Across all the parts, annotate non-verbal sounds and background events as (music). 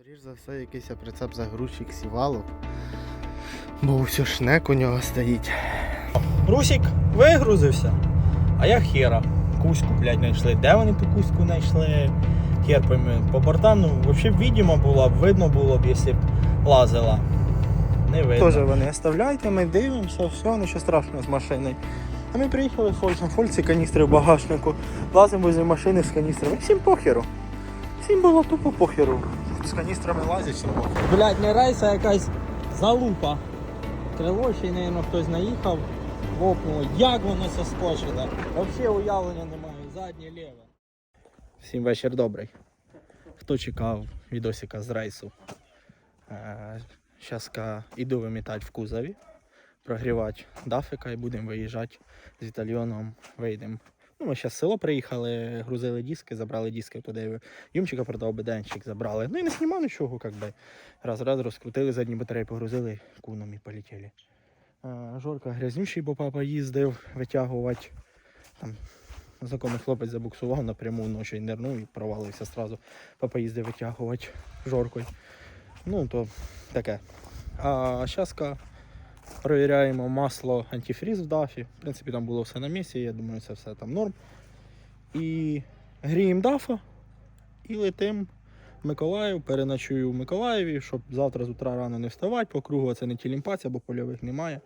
Скоріш за все, якийсь прицеп загрузчик сівалов. Бо все шнек у нього стоїть. Русик вигрузився, а я хера. Кузьку, блядь, знайшли. Де вони ту кузьку знайшли? Хер пойми. По бортам, ну, взагалі відомо було, б, видно було б, якщо б лазила. Не видно. Тоже вони оставляйте, ми дивимося, все, нічого страшного з машиною. А ми приїхали Фольцем, Фольці каністри в багажнику, лазимо возле машини з каністрами. Всім похеру. Всім було тупо похеру. З каністрами лазять, похеру. Блядь, не рейса якась залупа. Крило ще й, мабуть, хтось наїхав, вопнуло. Як воно соскочило? Взагалі уявлення немає. Заднє ліве. Всім вечір добрий. Хто чекав відосика з рейсу? Зараз іду вимітати в кузові, прогрівати дафика і будемо виїжджати з Італьйоном. Вийдемо. Ну, ми зараз в село приїхали, грузили диски, забрали диски туди. Юмчика продав беденчик, забрали. Ну і не знімав нічого, як би. Раз, раз, розкрутили задні батареї, погрузили куном і полетіли. Жорка грязнючий, бо папа їздив витягувати. Там знайомий хлопець забуксував напряму ночі нирнув і провалився одразу. Папа їздив витягувати жоркою. Ну, то таке. А зараз перевіряємо масло антифріз в дафі. В принципі, там було все на місці, я думаю, це все там норм. І гріємо дафа і летим в Миколаїв, переночую в Миколаєві, щоб завтра з утра рано не вставати. По кругу це не тілімпація, бо польових немає.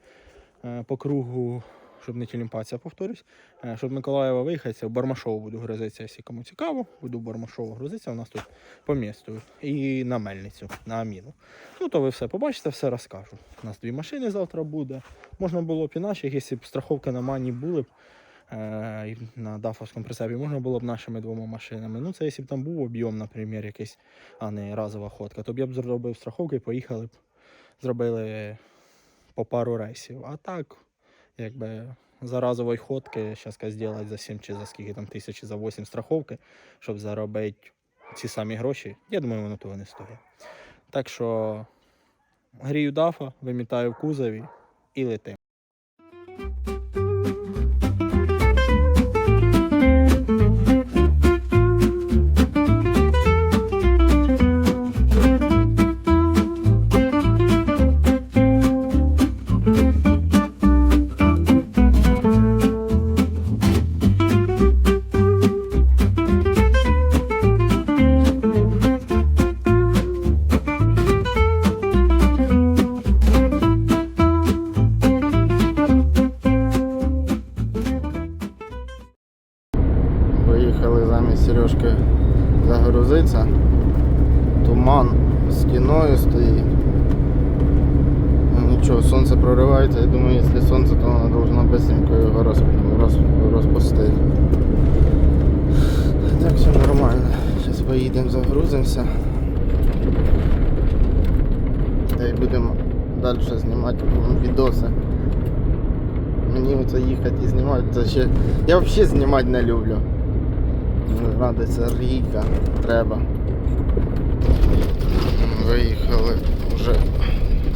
Е, По кругу, щоб не тілімпація, повторюсь, е, щоб Миколаєва виїхати, в Бармашово буду грузитися, якщо кому цікаво. Буду в Бармашово грузитися, у нас тут по місту. І на мельницю, на Аміну. Ну, то ви все побачите, все розкажу. У нас дві машини завтра буде. Можна було б іначе, якщо б страховки на мані були б. е, На дафовському прицепі можна було б нашими двома машинами. Ну, це якщо б там був об'єм, наприклад, якийсь, а не разова ходка, то б я б зробив страховку і поїхали б, зробили по пару рейсів. А так, якби за разової ходки, зараз зробити за 7 чи за скільки там тисяч, за 8 страховки, щоб заробити ці самі гроші, я думаю, воно того не стоїть. Так що грію дафа, вимітаю в кузові і летим. Роз, роз, розпустити. Так все нормально. Зараз поїдемо, загрузимося. Та й будемо далі знімати відоси. Мені оце їхати і знімати, це ще. Я взагалі знімати не люблю. Ну, Ради це ріка, треба. Виїхали, вже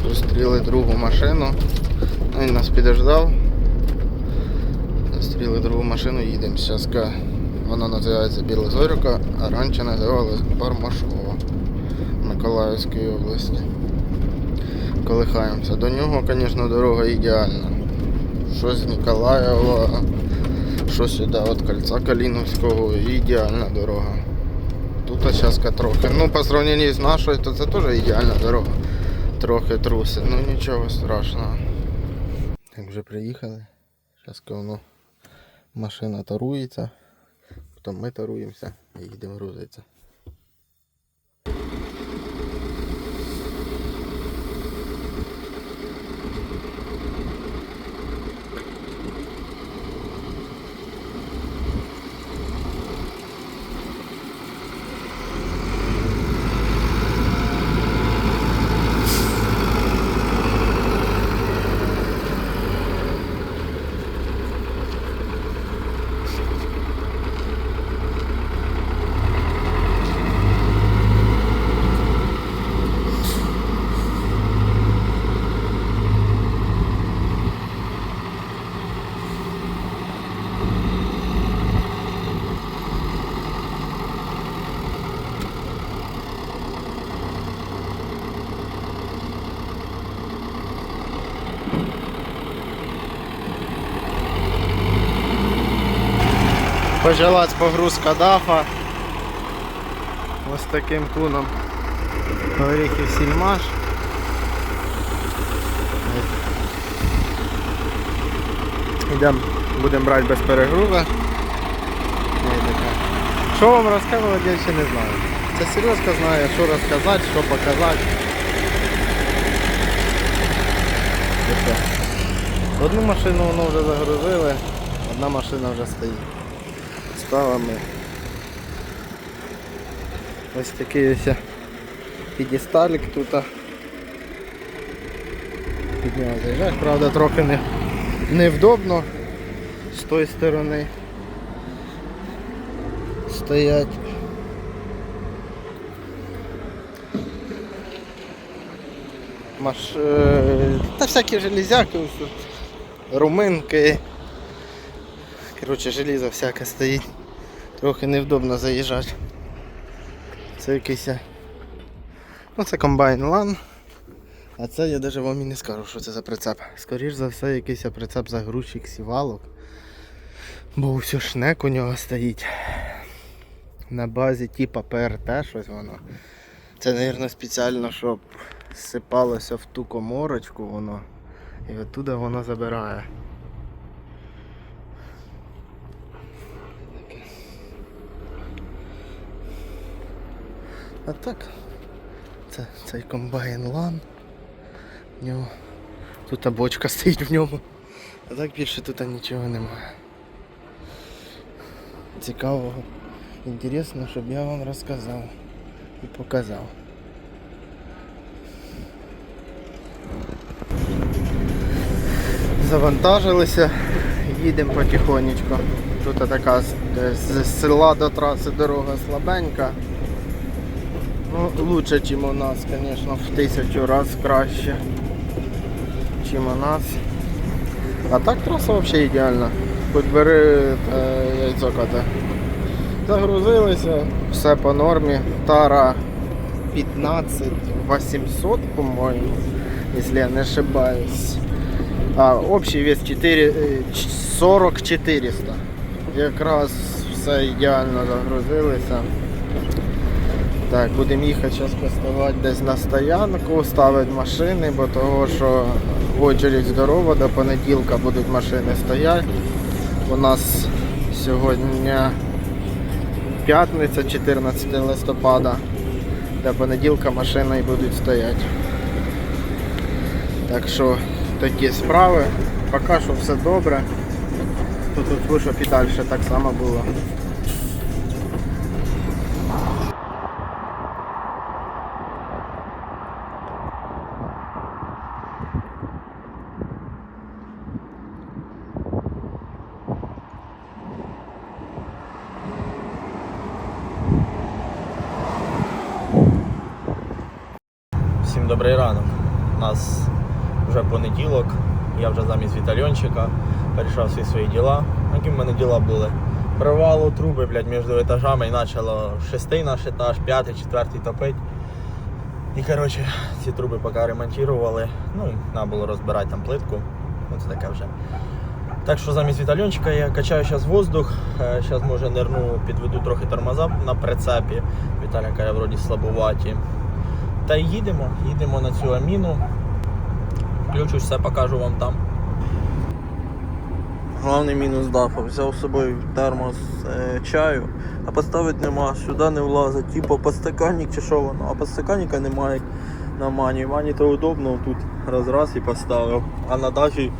зустріли другу машину. Ну, Він нас підождав. Зустріли другу машину, їдемо. Зараз вона називається Біла Зорюка, а раніше називалась Бармашова Миколаївської області. Колихаємося. До нього, звісно, дорога ідеальна. Що з Ніколаєва, що сюди від кольця Каліновського, ідеальна дорога. Тут часка трохи. Ну, по сравнению з нашою, то це теж ідеальна дорога. Трохи трусить, ну нічого страшного. Так вже приїхали. Зараз воно машина тарується, потім ми таруємося і їдемо грузитися. Почалась погрузка дафа. Ось таким туном. Горіхів сільмаш. Йдемо, будемо брати без перегруза. Що вам розказувати, я ще не знаю. Це Сережка знає, що розказати, що показати. Одну машину воно вже загрузили, одна машина вже стоїть. Ставимо. Ось такий ось підісталік тут. Під нього заїжджаєш, правда трохи не, невдобно з тої сторони стоять. Маш... е, Та всякі железяки, руминки. Коротше, желізо всяке стоїть. Трохи невдобно заїжджати. Це якийсь. е, Ну це комбайн лан. А це я навіть вам і не скажу, що це за прицеп. Скоріш за все, якийсь прицеп загрузчик сівалок. Бо все шнек у нього стоїть. На базі типа ПРТ щось воно. Це, мабуть, спеціально, щоб сипалося в ту коморочку воно. І оттуда воно забирає. А так, це цей комбайн лан. В нього. Тут бочка (laughs) стоїть в ньому. А так більше тут нічого немає. Цікавого. Інтересно, щоб я вам розказав і показав. Завантажилися, їдемо потихонечку. Тут така з села до траси дорога слабенька. Ну, лучше, ніж у нас, звісно, в тисячу разів краще, ніж у нас. А так траса взагалі ідеальна. Хоч бери е, яйцо коте. Загрузилися, все по нормі. Тара 15 800, по-моєму, якщо я не ошибаюсь. А, общий вес 4, е, 40 400. Якраз все ідеально загрузилися. Так, будемо їхати зараз поставати десь на стоянку, ставити машини, бо того, що в очередь здорова, до понеділка будуть машини стояти. У нас сьогодні п'ятниця, 14 листопада. До понеділка машини і будуть стояти. Так що такі справи. Поки що все добре. Тут вийшло і далі так само було. Всім добрий ранок. У нас вже понеділок, я вже замість вітальончика перейшов всі свої діла. Які в мене діла були? Прорвало труби блядь, між етажами і почало шестий наш етаж, п'ятий, четвертий топить. І коротше, ці труби поки ремонтували. Ну, треба було розбирати там плитку. Ну це таке вже. Так що замість вітальончика я качаю зараз воздух. Зараз може нирну, підведу трохи тормоза на прицепі. Віталя каже, вроді слабуваті. Та й їдемо, їдемо на цю аміну. Включусь, все покажу вам там. Головний мінус дафа. Взяв з собою термос е, чаю, а поставити нема, сюди не влазить. Типу подстаканник чи що воно, а подстаканника немає на мані. Мані то удобно, тут раз раз і поставив. А на дафі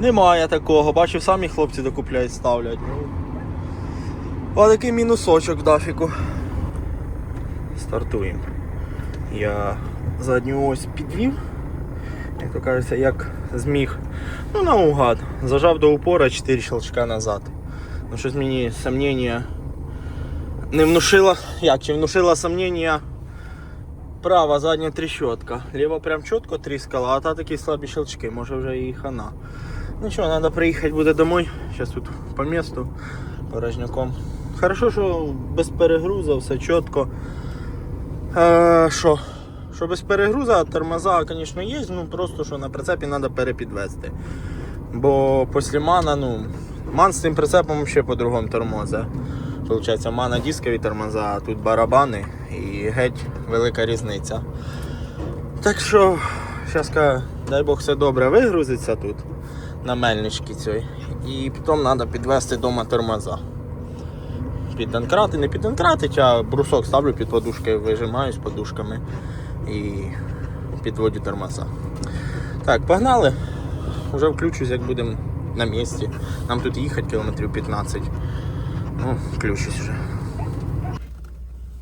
немає такого. Бачив, самі хлопці докупляють, ставлять. А такий мінусочок в дафіку. Стартуємо. Я задню ось підвів, як то кажеться, як зміг. Ну, наугад. Зажав до упора 4 щелчка назад. Ну, щось мені сомнення не внушило. Як, чи внушило сомнення права задня тріщотка. Ліва прям чітко тріскала, а та такі слабі щелчки, може вже і хана. Ну що, треба приїхати буде домой. Зараз тут по місту порожняком. Хорошо, що без перегрузу, все чітко. Е, Що? Що без перегруза, тормоза, звісно, є, ну просто що на прицепі треба перепідвести. Бо після мана, ну, Ман з цим прицепом ще по-другому тормозе. Получається, мана дискові тормоза, а тут барабани і геть велика різниця. Так що, зараз, дай Бог, все добре вигрузиться тут на мельничці цій. І потім треба підвести вдома тормоза. Піддонкрати, не піддонкратить, а брусок ставлю під подушки, вижимаю з подушками і підводю тормоза. Так, погнали. Вже включусь, як будемо на місці. Нам тут їхати кілометрів 15. Ну, включусь вже.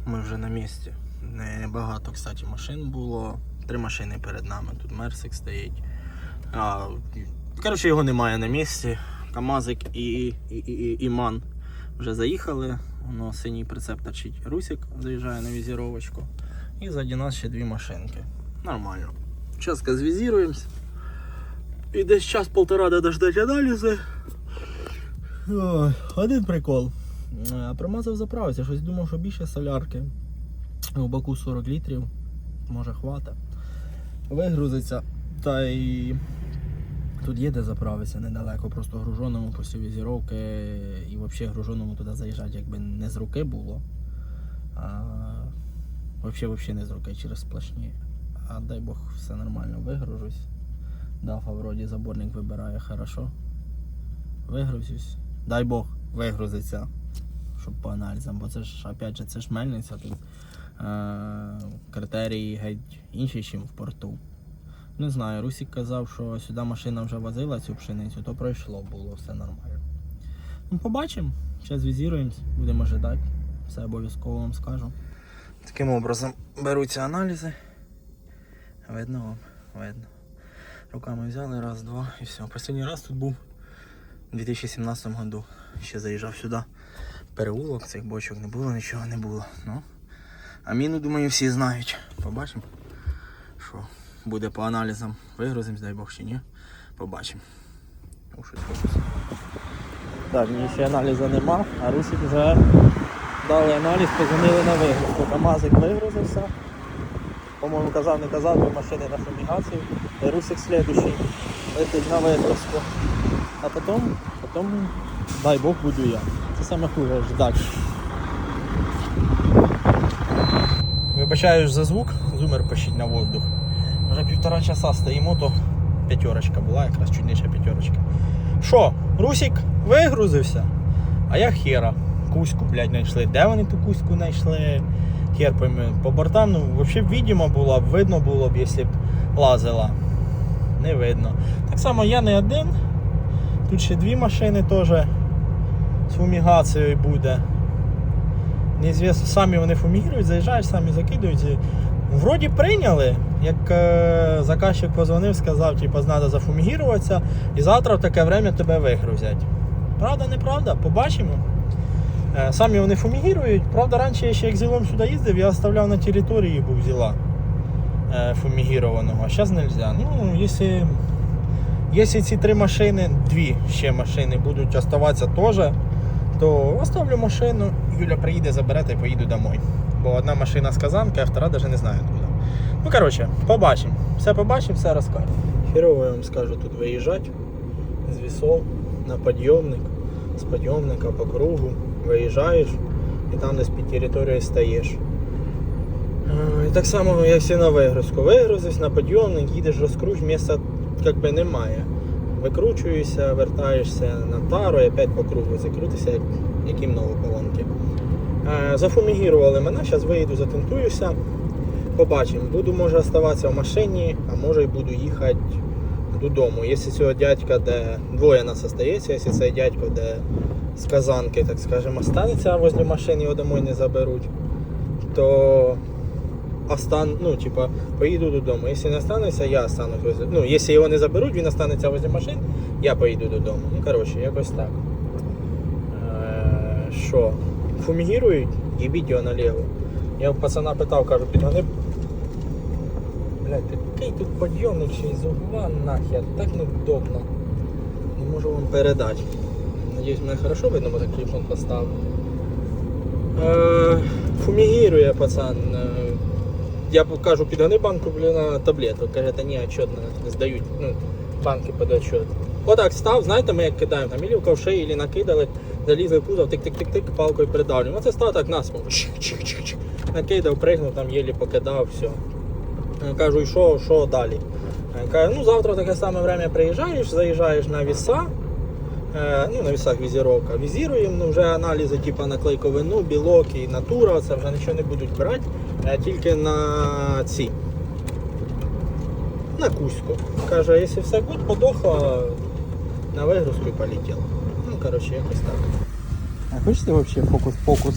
Ми вже на місці. Небагато, кстати, машин було. Три машини перед нами. Тут Мерсик стоїть. А, коротше, його немає на місці. Камазик і, і, і, і, і Ман вже заїхали. Воно синій прицеп торчить. Русик заїжджає на візіровочку. І ззаді нас ще дві машинки. Нормально. Зараз звізіруємось. І десь час-полтора треба ждати аналізи. Ой, один прикол. Е, Промазав заправився, щось думав, що більше солярки. У баку 40 літрів, може хвата. Вигрузиться. Та й тут є де заправитися недалеко, просто груженому після візіровки і взагалі груженому туди заїжджати якби не з руки було. А взагалі, взагалі не з руки через сплошні. А дай Бог все нормально вигружусь. Дафа вроді заборник вибирає хорошо. Вигрузюсь. Дай Бог вигрузиться. Щоб по аналізам, бо це ж опять же це ж мельниця тут. Е- критерії геть інші, ніж в порту. Не знаю, Русік казав, що сюди машина вже возила цю пшеницю, то пройшло було, все нормально. Ну, побачимо. Зараз візіруємось, будемо ждати. Все обов'язково вам скажу. Таким образом беруться аналізи. Видно вам, видно. Руками взяли, раз, два і все. Останній раз тут був у 2017 году. Ще заїжджав сюди. Переулок, цих бочок не було, нічого не було. Ну, а міну, думаю, всі знають. Побачимо, що буде по аналізам. Вигрузимось, дай Бог чи ні. Побачимо. Ну. Так, мені ще аналізу нема, а Русик вже дали аналіз, позвонили на вигрузку. Камазик вигрузився. По-моєму, казав, не казав, дві машини на фумігацію. І Русик слідущий летить на вигрузку. А потім, потім, дай Бог, буду я. Це саме хуже ждати. Вибачаю за звук, зумер пишіть на воздух. Вже півтора часа стоїмо, то п'ятерочка була, якраз чуть нижче п'ятерочка. Що, Русик вигрузився, а я хера. Кузьку, блядь, знайшли. Де вони ту кузьку знайшли? Хер. По бортам, ну, взагалі відомо було б, видно було б, якщо б лазила. Не видно. Так само я не один. Тут ще дві машини теж з фумігацією буде. Неізвісно, самі вони фумігують, заїжджають, самі закидують. Вроді прийняли, як е, заказчик позвонив, сказав, типу, треба зафумігіруватися, і завтра в таке время тебе вигрузять. Правда, неправда? Побачимо. Е, самі вони фумігірують. Правда, раніше я ще як зілом сюди їздив, я оставляв на території був зіла е, фумігірованого, а зараз не можна. Ну, якщо, якщо ці три машини, дві ще машини будуть оставатися теж, то оставлю машину, Юля приїде, забере та й поїду домой. Бо одна машина з Казанки, а втора навіть не знаю куди. Ну, коротше, побачимо. Все побачимо, все розкажу. Хірово я вам скажу тут виїжджати з вісов на підйомник, з підйомника по кругу, виїжджаєш і там десь під територією стаєш. І так само, якщо на вигрузку. Вигрузився на підйомник, їдеш розкруч, місця якби немає. Викручуєшся, вертаєшся на тару і опять по кругу закрутися, як, як і колонки. Е, Зафумігірували мене, зараз виїду, затентуюся. Побачимо. Буду може оставатися в машині, а може й буду їхати додому. Якщо цього дядька, де двоє нас остається, якщо цей дядько, де з казанки, так скажемо, останеться возле машини, його домой не заберуть, то остан, ну, типа, поїду додому. Якщо не останеться, я останусь возле. Ну, якщо його не заберуть, він останеться возле машин, я поїду додому. Ну, коротше, якось так. Е, Що? Фумігірують і відео наліво. Я у пацана питав, кажу, підгони. Блять, який тут підйомник ще із угла нахер, так невдобно. Не можу вам передати. Надіюсь, мене хорошо видно, бо так телефон поставив. Е, фумігірує пацан. Е, я кажу, підгони банку блін, на таблеток. Каже, та ні, отчет не здають. Ну, банки під отчет. Отак став, знаєте, ми як кидаємо, там ілі в ковши, накидали, залізли в кузов, тик-тик-тик-тик, палкою придавлюємо. Оце став так насмок. Накидав, пригнув, там єлі покидав, все. Е, Кажу, і що, що далі? Е, Каже, ну завтра таке саме время приїжджаєш, заїжджаєш на віса, е, ну на вісах візіровка, візіруємо, ну вже аналізи, типу на клейковину, білок і натура, це вже нічого не будуть брати, е, тільки на ці. На кузьку. Каже, якщо все гуд, подохла, на вигрузку і полетіла. Ну, коротше, якось так. А хочете вообще фокус-фокус?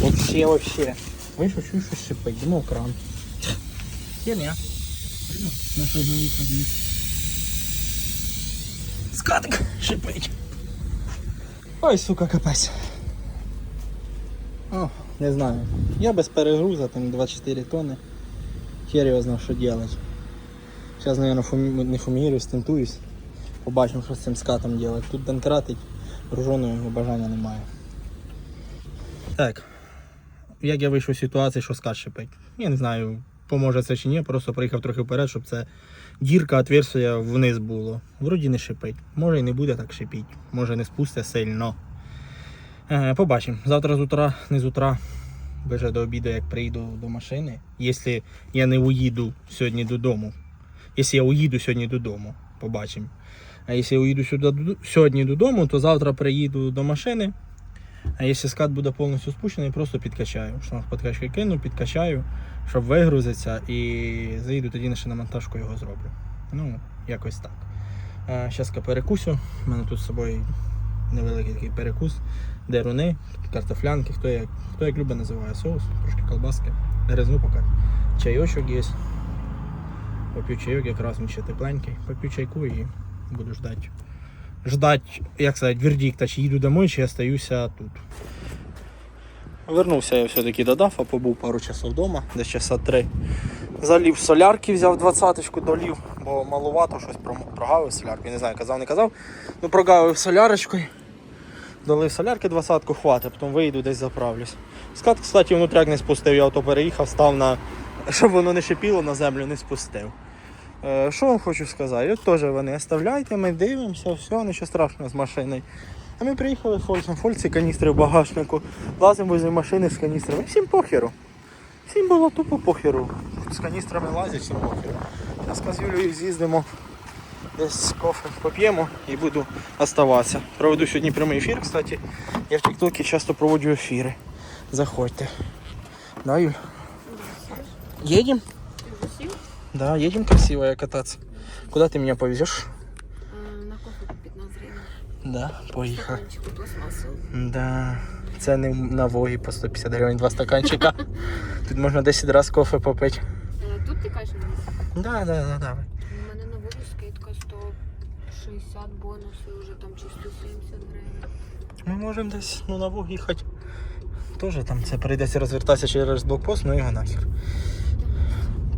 Вообще, вообще. Ви що чуєш, що шипить? Ну, кран. Херня. На що нові подивіться. Скатик шипить. Ой, сука, капець. О, не знаю. Я без перегруза, там 24 тонни. Хер його знав, що делать. Зараз, наверное, фумі... не фумігірую, стентуюсь. Побачимо, що з цим скатом делать. Тут донкратить, його бажання немає. Так. Як я вийшов з ситуації, що скат шипить. Я не знаю, поможе це чи ні, просто приїхав трохи вперед, щоб це дірка, отверстия вниз було. Вроді не шипить. Може і не буде так шипіть. Може не спусте сильно. Е, побачимо. Завтра з утра, не з утра, вже до обіду, як прийду до машини. Якщо я не уїду сьогодні додому. Якщо я уїду сьогодні додому, побачимо. А якщо я уїду сюди, сьогодні додому, то завтра приїду до машини. А якщо скат буде повністю спущений, просто підкачаю. Шланг подкачки кину, підкачаю, щоб вигрузиться і заїду тоді ще на монтажку його зроблю. Ну, якось так. Зараз перекусю. У мене тут з собою невеликий такий перекус, деруни, картофлянки, хто як, хто як любить називає соус, трошки колбаски. Гризну поки. Чайочок є. Поп'ю чайок, якраз він ще тепленький. Поп'ю чайку і буду ждати. Ждать, як сказати, вердикта, чи їду домой, чи остаюся тут. Вернувся я все-таки до Дафа, побув пару часов вдома, десь часа три. Залів солярки, взяв двадцяточку, долів, бо малувато щось прогавив солярку. Не знаю, казав, не казав. Ну прогавив солярочкою. Долив солярки двадцятку, хватить, потім вийду десь заправлюсь. Скат, кстати, внутряк не спустив, я ото переїхав, став на. Щоб воно не шипіло на землю, не спустив. Е, Що вам хочу сказати? От теж вони оставляйте, ми дивимося, все, нічого страшного з машиною. А ми приїхали фольцем, фольці каністри в багажнику, лазимо возле машини з каністрами. Всім похеру. Всім було тупо похеру. З каністрами лазять, всім похеру. Зараз з Юлею з'їздимо, десь кофе поп'ємо і буду оставатися. Проведу сьогодні прямий ефір, кстати. Я в Тіктокі часто проводжу ефіри. Заходьте. Да, Юль? Едем? Ты уже сел? Да, едем красиво я кататься. Куда ты меня повезешь? А, на кофе по 15 гривен. Да, поїхали. Стаканчику пластмассовый. Да. Це не на вогі по 150 гривень два стаканчика. (laughs) Тут можна 10 разів кофе попити. Е, Тут ти кажеш мені? Да, да, да, давай. У мене на воду скидка 160 бонуси, вже там чи 170 гривень. Ми можемо десь ну, на вог їхати. Тоже там це прийдеться розвертатися через блокпост, ну його нахер.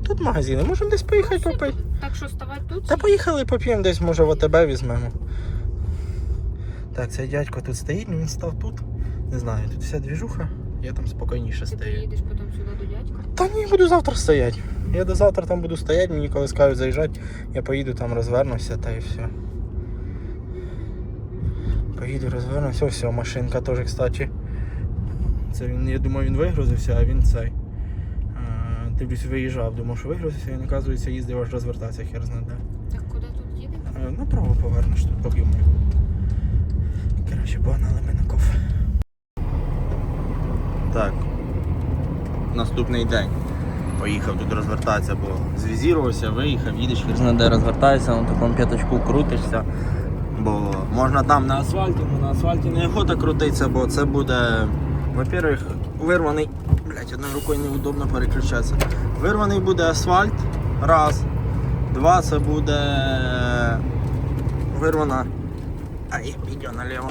Тут магазини, можемо десь поїхати попити. Так що ставай тут? Та поїхали поп'ємо десь, може в АТБ візьмемо. Так, цей дядько тут стоїть, ну він став тут. Не знаю, тут вся двіжуха, я там спокійніше Ти стою. приїдеш потім сюди до дядька? Та ні, буду завтра стояти. Я до завтра там буду стояти, мені коли скажуть заїжджати, я поїду там розвернуся та і все. Поїду, розвернуся, все, машинка теж, кстати. Це він, я думаю, він вигрузився, а він цей. А, дивлюсь, виїжджав, думав, що вигрузився, він, оказується, їздив аж розвертатися, хер знає де. Так куди тут їдемо? Е, Направо повернеш тут поб'ємо. Коротше, погнали ми на кофе. Так. Наступний день. Поїхав тут розвертатися, бо звізірувався, виїхав, їдеш хер знає де розвертаєшся, на такому п'яточку крутишся. Бо можна там на асфальті, але на асфальті не охота крутитися, бо це буде, во-первых, вирваний. Блять, одною рукою неудобно переключатися. Вирваний буде асфальт. Раз. Два це буде вирвана. Ай, йде наліво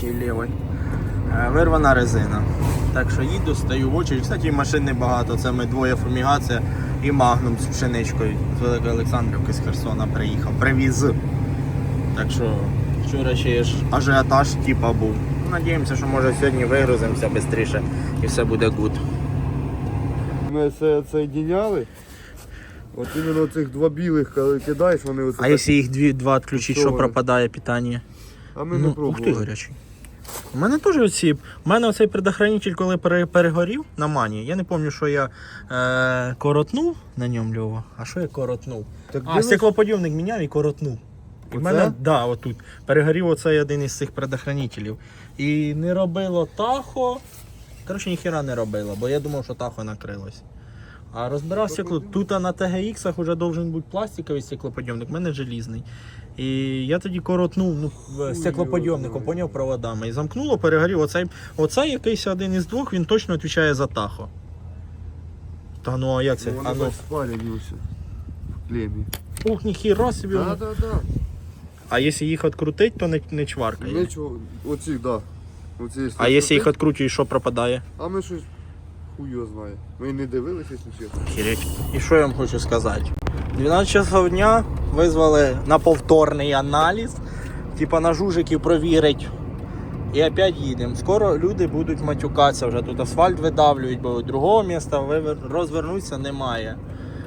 чи лівий. Е, Вирвана резина. Так що їду, стою в очередь. Кстати, машин небагато. Це ми двоє фумігація і магнум з пшеничкою з Великої Олександрівки з Херсона приїхав. Привіз. Так що вчора ще ж ажіотаж типа був. Надіємося, що може сьогодні вигрузимося швидше і все буде гуд. Ми це соєдиняли. От іменно цих два білих, коли кидаєш, вони оце. А так- якщо їх дві, два відключити, що Фіксовано. пропадає питання? А ми не ну, ух ти, пробували. гарячий. У мене теж оці. У мене оцей предохранитель, коли пере- перегорів на мані. Я не пам'ятаю, що я е, коротнув на ньому Льова. А що я коротнув? Так А, дивись, стеклоподйомник міняв і коротнув. Оце? мене, да, отут. Перегорів оцей один із цих предохранителів. І не робило тахо. Коротше, ніхіра не робило, бо я думав, що тахо накрилось. А розбирав стекло. Тут на TGX вже должен бути пластиковий стеклоподйомник, в мене желізний. І я тоді коротнув ну, стеклоподйомником, поняв проводами. І замкнуло, перегорів. Оцей, оцей якийсь один із двох, він точно відповідає за тахо. Та ну а як це? Ну, бач, в клемі. Ух, ніхіра собі. Воно. так, так. А якщо їх відкрутить, то не, не чваркає. Нічого, оці, так. Оці, А якщо їх відкручуєш, що пропадає? А ми щось хуй його знає. Ми не дивилися, якщо чесно. Хіреть. І що я вам хочу сказати? 12 часов дня визвали на повторний аналіз, типа на жужиків провірить. І опять їдемо. Скоро люди будуть матюкатися, вже тут асфальт видавлюють, бо другого міста розвернутися немає.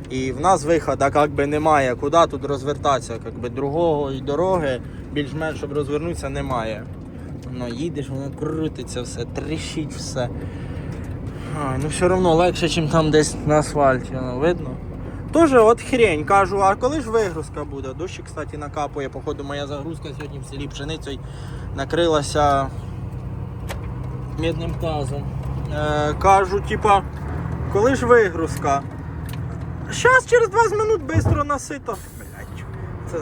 І в нас виходу як би немає. Куди тут розвертатися? Як би другого і дороги більш-менш, щоб розвернутися, немає. Ну, їдеш, воно крутиться все, тріщить все. А, ну все одно легше, ніж там десь на асфальті, ну, видно. Тоже от хрень, кажу, а коли ж вигрузка буде? Дощ, кстати, накапує. Походу, моя загрузка сьогодні в селі пшеницею накрилася мідним тазом. Е, кажу, типа, коли ж вигрузка? Щас через 20 минут швидко насито. Блять, це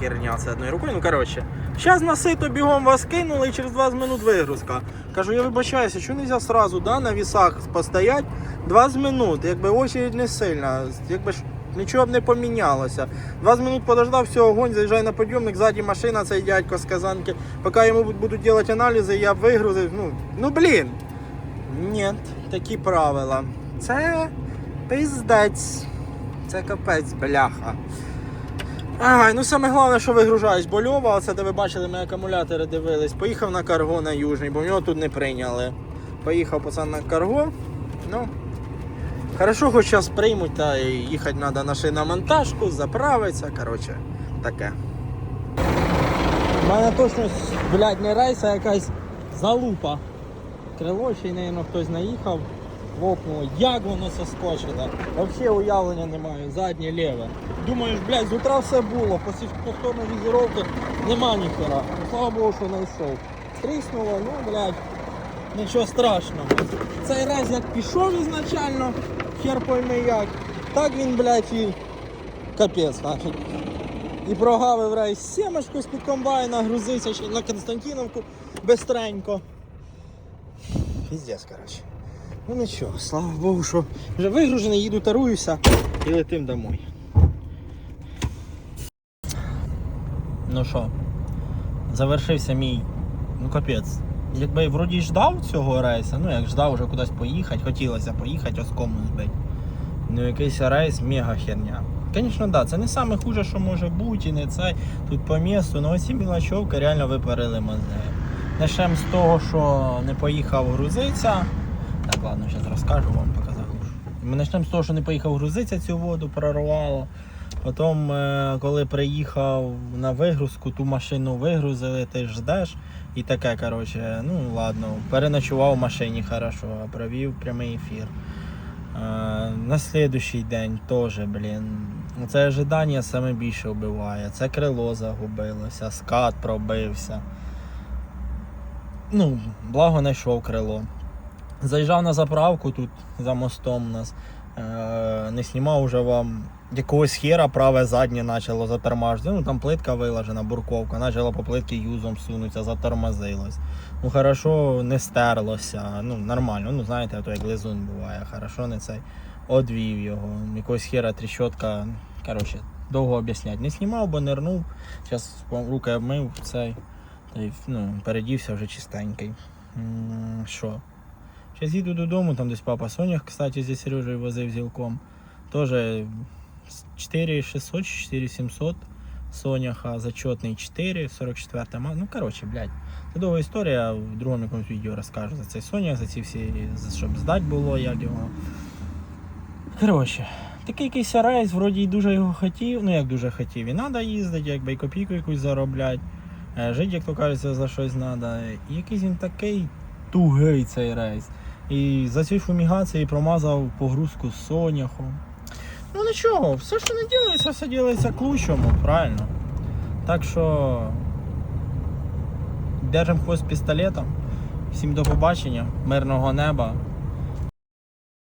херня, це одною рукою. Ну коротше. Щас насито бігом вас кинули і через 20 минут вигрузка. Кажу, я вибачаюся, що не можна сразу да, на вісах постоять 20 минут, якби очередь не сильна, якби ж нічого б не помінялося. 20 минут подождав, все, огонь, заїжджай на підйомник, ззаді машина, цей дядько з казанки. Поки йому будуть робити аналізи, я б вигрузив. Ну, ну блін. Ні, такі правила. Це пиздець. Це капець, бляха. Ай, ну саме головне, що вигружаєш, бо оце де ви бачили, ми акумулятори дивились. Поїхав на карго на Южний, бо в нього тут не прийняли. Поїхав пацан на карго. Ну, хорошо, хоч зараз приймуть, та їхати треба на шиномонтажку, заправитися, коротше, таке. У мене точно, блядь, не рейс, а якась залупа. Крило ще й, хтось наїхав, вокнуло. Як воно соскочило? Взагалі уявлення немає, заднє ліве. Думаєш, блядь, з утра все було, повторної візировки нема ніхера. Ну, слава Богу, що знайшов. Тріснуло, ну, блядь, нічого страшного. Цей раз як пішов ізначально, хер пойми як, так він, блядь, і капець, значить. І прогавив рейс сімочку з-під комбайна, грузився на Константиновку бистренько. Піздець, коротше. Ну нічого, слава Богу, що вже вигружений, їду таруюся і летим домой. Ну що, завершився мій, ну капець. Якби вроді ждав цього рейсу, ну як ждав вже кудись поїхати, хотілося поїхати, оскому збити. Ну якийсь рейс мега херня. Звісно, да, це не саме хуже, що може бути, і не це тут по місту, але оці мілочовки реально випарили мозги. Начнемо з того, що не поїхав грузиться. Так, ладно, зараз розкажу вам, поки заглушу. Ми почнемо з того, що не поїхав грузиться, цю воду прорвало. Потім, е, коли приїхав на вигрузку, ту машину вигрузили, ти ж ждеш. І таке, коротше, ну ладно, переночував в машині хорошо, провів прямий ефір. Е, на слідуючий день теж, блін. Це ожидання саме більше вбиває. Це крило загубилося, скат пробився. Ну, благо знайшов крило. Заїжджав на заправку тут за мостом у нас. Е, не знімав уже вам якогось хера праве заднє почало затормажити. Ну там плитка вилажена, бурковка, почала по плитки юзом сунутися, затормозилось. Ну хорошо, не стерлося. Ну, нормально. Ну, знаєте, то як лизун буває, хорошо не цей. Одвів його. Якогось хера тріщотка. Коротше, довго об'ясняти. Не знімав, бо нирнув. Зараз руки обмив цей. Та й ну, передівся вже чистенький. Що? Зараз їду додому, там десь папа Сонях, кстати, зі Сережею возив зілком. Тоже 4600 чи 4700 Соняха, зачетний 4, 44 ма. Ну, коротше, блядь. Це довга історія, в другому якомусь відео розкажу за цей Сонях, за ці всі, щоб здати було, як його. Коротше, Такий якийсь рейс, вроді й дуже його хотів, ну як дуже хотів. І треба їздити, якби і копійку якусь заробляти. Е, Жити, як то кажеться, за щось треба. І якийсь він такий тугий цей рейс. І за ці фумігації промазав погрузку з соняхом. Ну нічого, все, що не ділиться, все ділиться к лучшому, правильно. Так що держимо хвост пістолетом. Всім до побачення, мирного неба.